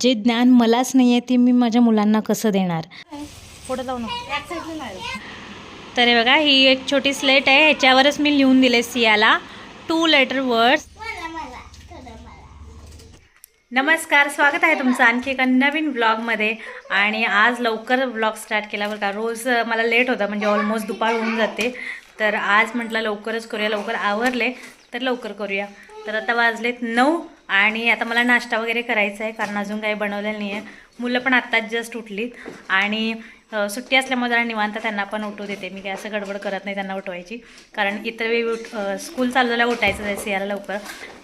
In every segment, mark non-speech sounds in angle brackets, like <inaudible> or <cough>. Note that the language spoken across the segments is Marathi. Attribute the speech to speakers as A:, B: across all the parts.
A: जे ज्ञान मलाच नाही आहे ते मी माझ्या मुलांना कसं देणार? पुढे जाऊ तर बघा ही एक छोटी स्लेट आहे. ह्याच्यावरच मी लिहून दिले सियाला. टू लेटर वर्ड्स नमस्कार स्वागत आहे तुमचं आणखी एका नवीन ब्लॉगमध्ये आणि आज लवकर ब्लॉग स्टार्ट केला बरं का रोज मला लेट होता म्हणजे ऑलमोस्ट दुपार होऊन जाते. तर आज म्हटलं लवकरच करूया लवकर आवरले तर लवकर करूया. तर आता वाजलेत नऊ आणि आता मला नाश्ता वगैरे करायचा आहे कारण अजून काही बनवलेलं नाही आहे मुलं पण आत्ताच जस्ट उठलीत. आणि सुट्टी असल्यामुळे जरा निवांत त्यांना पण उठू देते. मी काय असं गडबड करत नाही त्यांना उठवायची. कारण इतर वेळी उठ स्कूल चाललेला उठायचं जायचं सियाला लवकर.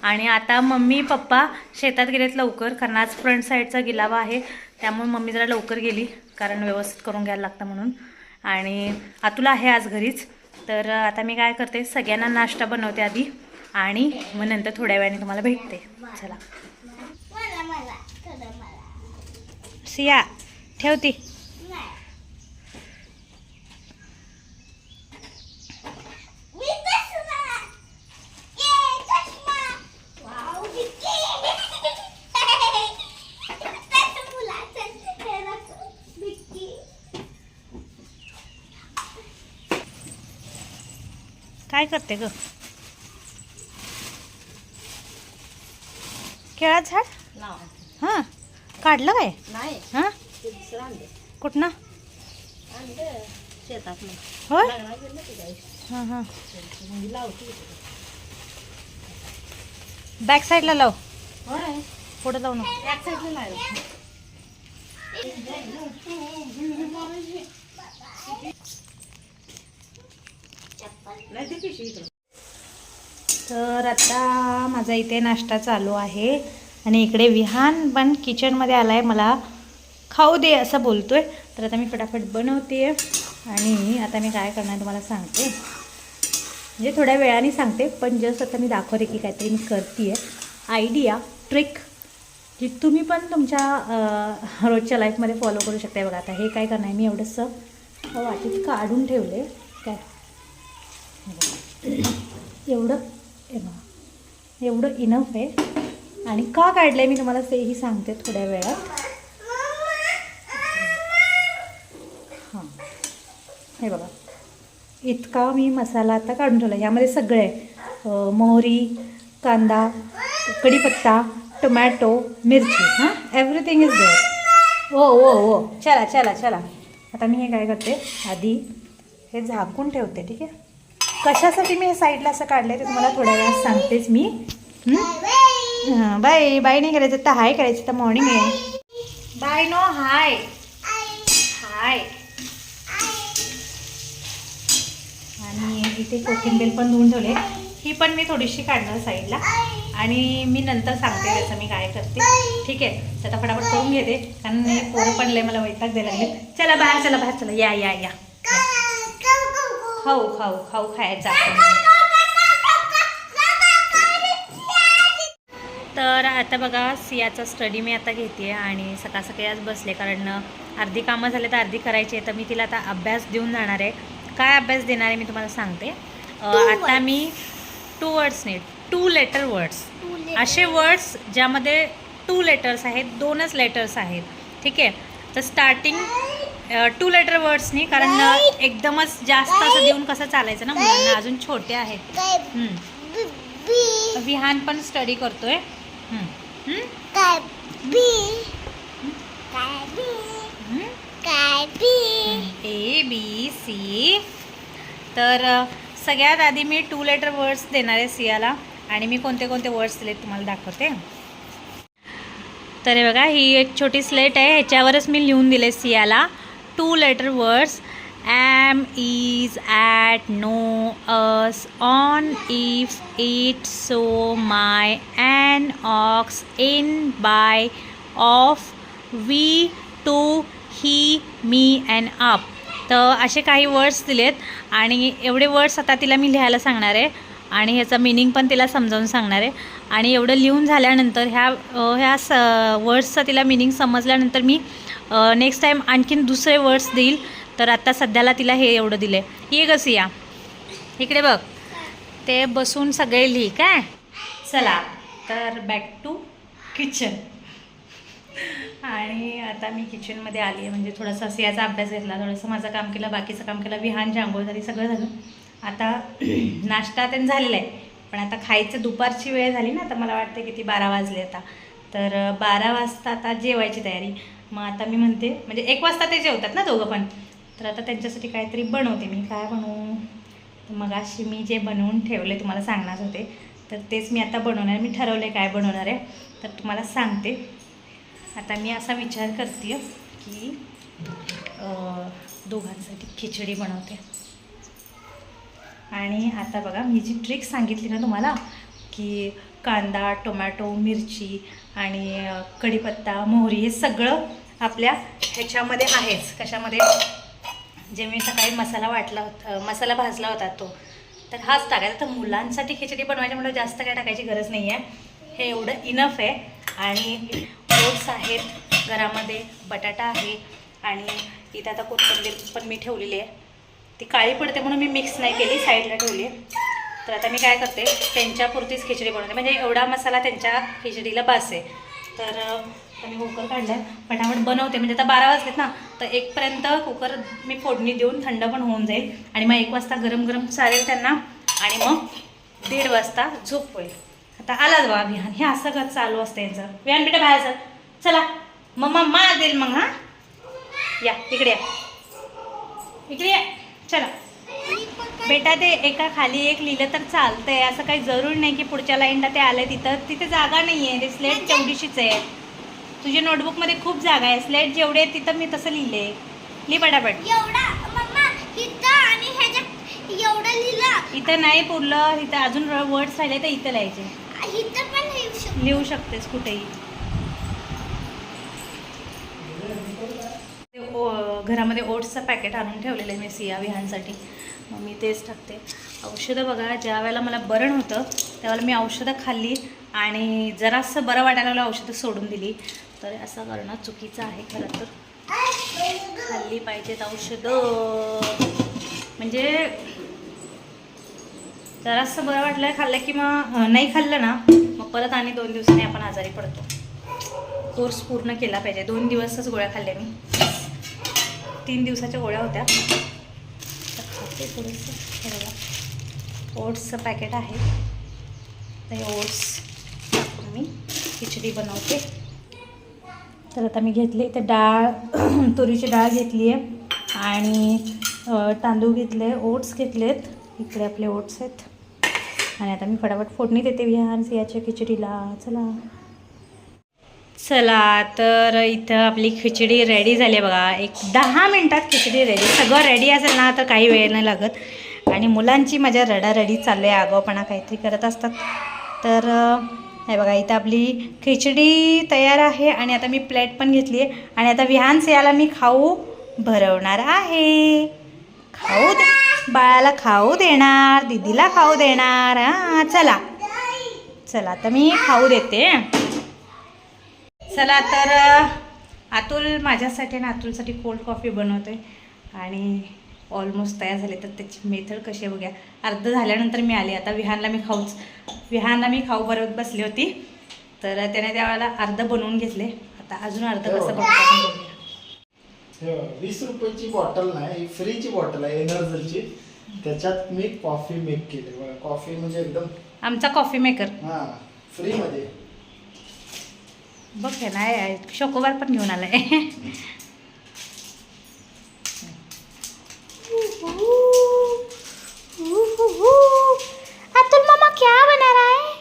A: आणि आता मम्मी पप्पा शेतात गेलेत लवकर कारण आज फ्रंट साईडचा गिलावा आहे. त्यामुळे मम्मी जरा लवकर गेली कारण व्यवस्थित करून घ्यायला लागतं म्हणून. आणि अतुला आहे आज घरीच. तर आता मी काय करते सगळ्यांना नाश्ता बनवते आधी. आणि मग नंतर थोड्या वेळाने तुम्हाला भेटते. चला. सिया ठेवती. काय करते ग? केळा झाड? हां. काढलं काय?
B: नाही.
A: हां? कुठनं? होय? हां हां.
B: म्हणजे.
A: बॅक साईडला लाव. पुढे जाऊ नको.
B: नाही ते पिशवी.
A: तर आता माझा इथे नाश्ता चालू आहे. आणि इकडे विहान पण किचनमध्ये आला आहे मला खाऊ दे असं बोलतो आहे तर आता मी फटाफट बनवते. आणि आता मी काय करणार तुम्हाला सांगते. म्हणजे थोड्या वेळाने सांगते पण जस्ट आता मी दाखवते की काहीतरी मी करते आहे आयडिया ट्रिक जी तुम्ही पण तुमच्या रोजच्या लाईफमध्ये फॉलो करू शकता बघा. आता हे काय करणार आहे? मी एवढंसं वाटीत काढून ठेवले काय? एवढं हे बघा एवढं इनफ आहे. आणि का काढलं आहे मी तुम्हाला तेही सांगते थोड्या वेळात. हां. हे बघा. इतका मी मसाला आता काढून ठेवला. यामध्ये सगळे आहे. मोहरी कांदा कढीपत्ता टोमॅटो मिरची हां? एव्हरीथिंग इज देअर ओ ओ ओ चला चला चला. आता मी हे काय करते? आधी हे झाकून ठेवते ठीक आहे? कशासाठी मी हे साईडला असं काढलं ते तुम्हाला थोड्या वेळात सांगतेच मी. हां बाय बाय नाही करायचं तर हाय करायचं तर मॉर्निंग आहे. Bye no hi. हाय. आणि इथे कोथिंबीर पण धुवून ठेवले ही पण मी थोडीशी काढणार साईडला. आणि मी नंतर सांगते त्याचं मी काय करते. ठीक आहे? तर फटाफट करून घेते. कारण हे पोरं पण मला वैताग द्यायला लागले चला बाहेर चला बाहेर चला. या या या. खाऊ खाऊ खाऊ खायचा. तर आता बघा सियाचा स्टडी मी आता घेते आणि सकाळ सकाळी आज बसले कारण अर्धी कामं झाले तर अर्धी करायची आहे तर मी तिला आता अभ्यास देऊन जाणार आहे. काय अभ्यास देणार आहे मी तुम्हाला सांगते. आता मी टू वर्ड्स नाही टू लेटर वर्ड्स असे वर्ड्स ज्यामध्ये टू लेटर्स आहेत दोनच लेटर्स आहेत. ठीक आहे? तर स्टार्टिंग टू लेटर वर्ड्सनी कारण एकदमच जास्त असं देऊन कसं चालायचं ना मुलांना? अजून छोटे आहेत. विहान पण स्टडी करतोय? ए बी सी तर सगळ्यात आधी मी टू लेटर वर्ड्स देणार आहे सियाला आणि मी कोणते कोणते वर्ड्स दिलेत तुम्हाला दाखवते. तर हे बघा ही एक छोटी स्लेट आहे. ह्याच्यावरच मी लिहून दिले सियाला. Two letter words am is at no us on if it so my and ox in by of we to he me and up तर असे काही वर्ड्स दिलेत. आणि एवढे वर्ड्स आता तिला मी लिहायला सांगणार आहे. आणि ह्याचं मिनिंग पण तिला समजावून सांगणार आहे. आणि एवढं लिहून झाल्यानंतर ह्या ह्या स वर्ड्सचा तिला मिनिंग समजल्यानंतर मी नेक्स्ट टाईम आणखीन दुसरे वर्ड्स देईल. तर आत्ता सध्याला तिला हे एवढं दिलं आहे ये गं सिया. इकडे बघ. ते बसून सगळे लिही काय चला तर बॅक टू किचन आणि आता मी किचनमध्ये आली आहे म्हणजे थोडासा सियाचा अभ्यास घेतला. थोडंसं माझं काम केलं बाकीचं काम केलं. विहान आंघोळ झाली सगळं झालं. आता <clears throat> नाश्ता त्यांनी झालेला आहे. पण आता खायचं दुपारची वेळ झाली ना आता मला वाटतं किती बारा वाजले आता. तर बारा वाजता आता जेवायची तयारी. मग आता मी म्हणते म्हणजे एक वाजता ते जेवतात ना दोघं पण. तर आता त्यांच्यासाठी काहीतरी बनवते मी. काय बनवू? तर मग अशी मी जे बनवून ठेवले तुम्हाला सांगणार होते तर तेच मी आता बनवणार. मी ठरवले काय बनवणार आहे. तर तुम्हाला सांगते. आता मी असा विचार करते की दोघांसाठी खिचडी बनवते. आणि आता बघा मी जी ट्रिक सांगितली ना तुम्हाला की कांदा टोमॅटो मिरची आणि कढीपत्ता मोहरी हे सगळं आपल्या ह्याच्यामध्ये आहेच. कशामध्ये? जे मी सकाळी मसाला वाटला होता मसाला भाजला होता तो. तर हाच टाकायचा. तर मुलांसाठी खिचडी बनवायच्यामुळे जास्त काय टाकायची गरज नाही आहे. हे एवढं इनफ आहे. आणि ओट्स आहेत घरामध्ये बटाटा आहे आणि इथं आता कोथिंबीर पण मी ठेवलेली आहे. ती काळी पडते म्हणून मी मिक्स नाही केली साईडला ठेवली. तर आता मी काय करते त्यांच्यापुरतीच खिचडी बनवते. म्हणजे एवढा मसाला त्यांच्या खिचडीला बास आहे. तर आता मी कुकर काढलं आहे पटापट बनवते. म्हणजे आता बारा वाजलेत ना तर एकपर्यंत कुकर मी फोडणी देऊन थंड पण होऊन जाईल. आणि मग एक वाजता गरम गरम चालेल त्यांना. आणि मग दीड वाजता झोप होईल. आता आलाच बा विहान हे असं का चालू असतं यांचं? विहान बेटा बाहेर चल चला. मम्मा मा देईल मग हां? या इकडे या. इकडे या. चला. बेटा ते एका खाली एक लिहिलं तर चालतंय. असं काही जरूर नाही की पुढच्या लाईनला ते आलंय तिथं. तिथे जागा नाही आहे ते स्लेट तेवढीशीच आहे. तुझ्या नोटबुकमध्ये खूप जागा आहे. स्लेट जेवढे तिथं मी तसं लिहिले लिही पटापट.
C: एवढा मम्मा इथं आणि ह्याच्यात एवढं लिहिलं.
A: इथं नाही पुरलं इथं अजून वर्ड्स राहिले तर इथं लिहायचे.
C: इथं पण लिहू
A: शकतेस कुठेही ते ओ- घरामध्ये ओट्सचं पॅकेट आणून ठेवलेलं आहे मी सिया विहानसाठी. मग मी तेच टाकते. औषधं बघा ज्या वेळेला मला बरण होतं त्यावेळेला मी औषधं खाल्ली आणि जरासं बरं वाटायला लागलं औषधं सोडून दिली. तर असं करणं चुकीचं आहे खरं तर. खाल्ली पाहिजेत औषधं. म्हणजे जरासं बरं वाटलं खाल्लं की मग नाही खाल्लं ना मग परत आणि दोन दिवसांनी आपण आजारी पडतो. कोर्स पूर्ण केला पाहिजे. दोन दिवसच गोळ्या खाल्ल्या मी. तीन दिवसाच्या गोळ्या होत्या. तर खाते थोडंसं. ओट्सचं पॅकेट आहे. तर ओट्स टाकून मी खिचडी बनवते. तर आता मी घेतली तर डाळ <clears throat> तुरीची डाळ घेतली आहे. आणि तांदूळ घेतले ओट्स घेतलेत. इकडे आपले ओट्स आहेत. आणि आता मी फटाफट फोडणी देते. विहान सियाच्या खिचडीला. चला. चला तर इथं आपली खिचडी रेडी झाली आहे बघा. एक दहा मिनटात खिचडी रेडी सगळं रेडी असेल ना तर काही वेळ नाही लागत. आणि मुलांची माझ्या रडारडी चालू आहे आगावपणा काहीतरी करत असतात. तर हे बघा इथं आपली खिचडी तयार आहे आणि आता मी प्लेट पण घेतली आहे. आणि आता विहान याला मी खाऊ भरवणार आहे. खाऊ दे. बाळाला खाऊ देणार दीदीला खाऊ देणार. हां चला. चला आता मी खाऊ देते. चला तर अतुल माझ्यासाठी आणि अतुलसाठी कोल्ड कॉफी बनवते आणि ऑलमोस्ट तयार झाले तर त्याची मेथड कशी आहे बघूया. अर्ध झाल्यानंतर मी आले. आता विहानला मी खाऊच. विहानला मी खाऊ बरोबर बसली होती. तर त्याने त्यावेळेला अर्ध बनवून घेतले. आता अजून अर्ध कसं बनवतं आपण बघूया.
D: बघा, वीस रुपयाची बॉटल नाही फ्रीची बॉटल आहे एनर्जरची त्याच्यात मी कॉफी मेक केली. कॉफी म्हणजे एकदम
A: आमचा कॉफी मेकर
D: हा फ्री मध्ये.
A: बघ हे नाही शोकोबार पण घेऊन आलाय. अतुल मामा क्या बना रहा है?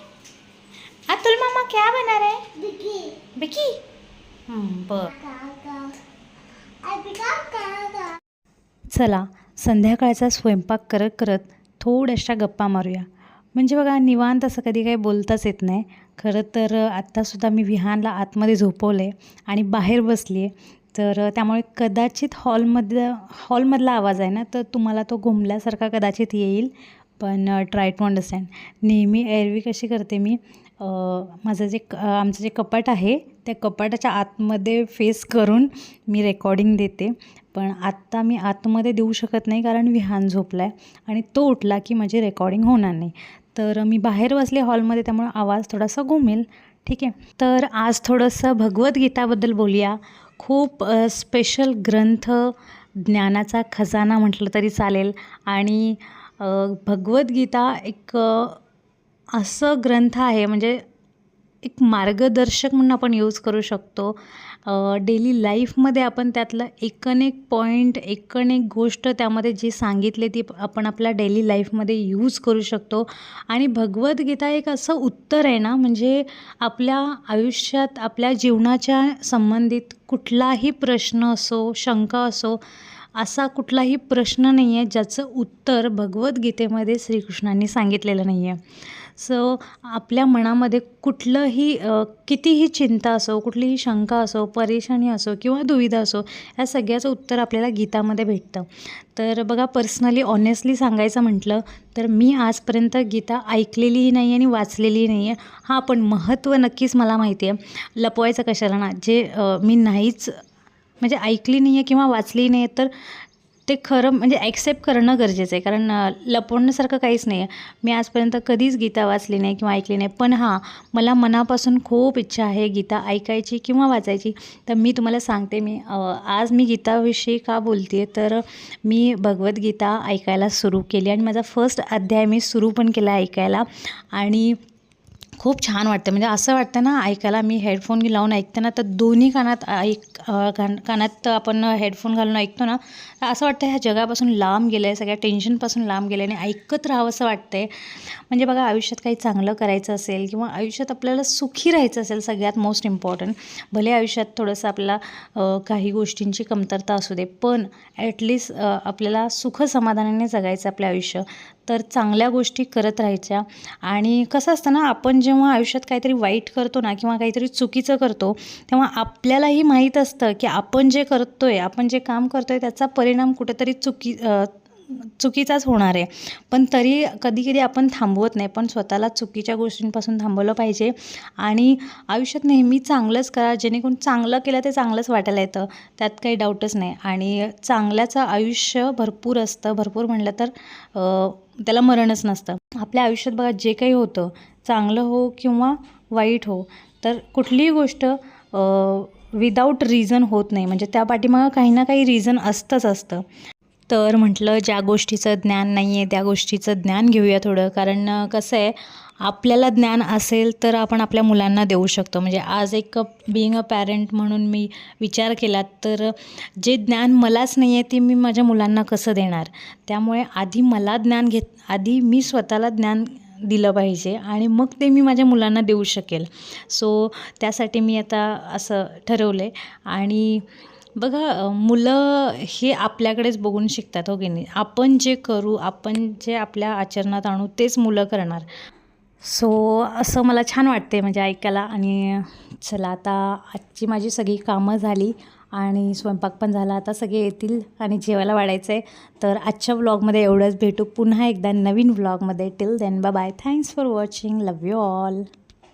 A: अतुल मामा क्या बना रहा है?
C: बिकी।
A: बिकी? बर. चला संध्याकाळचा स्वयंपाक करत करत थोड्याशा गप्पा मारूया. म्हणजे बघा निवांत असं कधी काही बोलताच येत नाही. खरं तर आत्तासुद्धा मी विहानला आतमध्ये झोपवलं आहे आणि बाहेर बसली आहे तर त्यामुळे कदाचित हॉलमधलं हॉलमधला आवाज आहे ना तर तुम्हाला तो घुमल्यासारखा कदाचित येईल. पण ट्राय टू अंडरस्टँड नेहमी एरवी कशी करते मी माझं जे क- आमचं जे कपाट आहे त्या कपाटाच्या आतमध्ये फेस करून मी रेकॉर्डिंग देते. पण आत्ता मी आतमध्ये देऊ शकत नाही कारण विहान झोपला आहे आणि तो उठला की माझी रेकॉर्डिंग होणार नाही. तर मी बाहेर बसले हॉलमध्ये त्यामुळे आवाज थोडासा घुमेल. ठीक आहे. तर आज थोडंसं भगवद्गीताबद्दल बोलूया. खूप स्पेशल ग्रंथ ज्ञानाचा खजाना म्हटलं तरी चालेल. आणि भगवद्गीता एक असं ग्रंथ आहे म्हणजे एक मार्गदर्शक म्हणून आपण यूज करू शकतो. डेली लाईफमध्ये आपण त्यातलं एकनेक पॉईंट एकनेक गोष्ट त्यामध्ये जी सांगितली ती आपण आपल्या डेली लाईफमध्ये यूज करू शकतो. आणि भगवद्गीता एक असं उत्तर आहे ना म्हणजे आपल्या आयुष्यात आपल्या जीवनाच्या संबंधित कुठलाही प्रश्न असो शंका असो असा कुठलाही प्रश्न नाही आहे ज्याचं उत्तर भगवद्गीतेमध्ये श्रीकृष्णांनी सांगितलेलं नाही आहे सो आपल्या मनामध्ये कुठलंही कितीही चिंता असो कुठलीही शंका असो परेशानी असो किंवा दुविधा असो या सगळ्याचं उत्तर आपल्याला गीतामध्ये भेटतं. तर बघा पर्सनली ऑनेस्टली सांगायचं म्हटलं तर मी आजपर्यंत गीता ऐकलेलीही नाही आणि वाचलेलीही नाही आहे हां पण महत्त्व नक्कीच मला माहिती आहे. लपवायचं कशाला ना जे मी नाहीच म्हणजे ऐकली नाही आहे किंवा वाचली नाही आहे तर ते खरं म्हणजे ॲक्सेप्ट करणं गरजेचं आहे. कारण लपवण्यासारखं काहीच नाही आहे मी आजपर्यंत कधीच गीता वाचली नाही किंवा ऐकली नाही. पण हां मला मनापासून खूप इच्छा आहे गीता ऐकायची किंवा वाचायची. तर मी तुम्हाला सांगते मी आज मी गीताविषयी का बोलते आहे तर मी भगवद्गीता ऐकायला सुरू केली आणि माझा फर्स्ट अध्याय मी सुरू पण केला ऐकायला. आणि खूप छान वाटतं. म्हणजे असं वाटतं ना ऐकायला मी हेडफोन लावून ऐकते ना तर दोन्ही कानात ऐक कान कानात आपण हेडफोन घालून ऐकतो ना तर असं वाटतं ह्या जगापासून लांब गेलं आहे सगळ्या टेन्शनपासून लांब गेलं आहे आणि ऐकत राहावं असं वाटतं आहे म्हणजे बघा आयुष्यात काही चांगलं करायचं असेल किंवा आयुष्यात आपल्याला सुखी राहायचं असेल सगळ्यात मोस्ट इम्पॉर्टंट भले आयुष्यात थोडंसं आपल्याला काही गोष्टींची कमतरता असू दे पण ॲटलिस्ट आपल्याला सुख समाधानाने जगायचं आपलं आयुष्य. तर चांगल्या गोष्टी करत राहायच्या. आणि कसं असतं ना आपण जे जेव्हा आयुष्यात काहीतरी वाईट करतो ना किंवा काहीतरी चुकीचं करतो तेव्हा आपल्यालाही माहीत असतं की आपण जे करतो आहे आपण जे काम करतो आहे त्याचा परिणाम कुठेतरी चुकी चुकीचाच होणार आहे. पण तरी कधी कधी आपण थांबवत नाही पण स्वतःला चुकीच्या गोष्टींपासून थांबवलं पाहिजे आणि आयुष्यात नेहमी चांगलंच करा जेणेकरून चांगलं केलं ते चांगलंच वाटायला येतं. त्यात काही डाऊटच नाही. आणि चांगल्याचं आयुष्य भरपूर असतं. भरपूर म्हणलं तर त्याला मरणच नसतं. आपल्या आयुष्यात बघा जे काही होतं चांगलं हो किंवा वाईट हो तर कुठलीही गोष्ट विदाऊट रिझन होत नाही. म्हणजे त्या पाठीमागं काही ना काही रिझन असतंच असतं. तर म्हटलं ज्या गोष्टीचं ज्ञान नाही आहे त्या गोष्टीचं ज्ञान घेऊया थोडं. कारण कसं आहे आपल्याला ज्ञान असेल तर आपण आपल्या मुलांना देऊ शकतो. म्हणजे आज एक बिईंग अ पॅरेंट म्हणून मी विचार केला तर जे ज्ञान मलाच नाही आहे ते मी माझ्या मुलांना कसं देणार? त्यामुळे आधी मला ज्ञान घेत आधी मी स्वतःला ज्ञान दिलं पाहिजे आणि मग ते मी माझ्या मुलांना देऊ शकेल. सो त्यासाठी मी आता असं ठरवलं आहे आणि बघा मुलं हे आपल्याकडेच बघून शिकतात हो की नाही? आपण जे करू आपण जे आपल्या आचरणात आणू तेच मुलं करणार. सो असं मला छान वाटते म्हणजे ऐकायला. आणि चला आता आजची माझी सगळी कामं झाली. आणि स्वयंपाक पण झाला. आता सगळे येतील आणि जेवायला वाढायचं आहे तर आजच्या व्लॉगमध्ये एवढंच. भेटू पुन्हा एकदा नवीन व्लॉगमध्ये till then bye bye thanks for watching love you all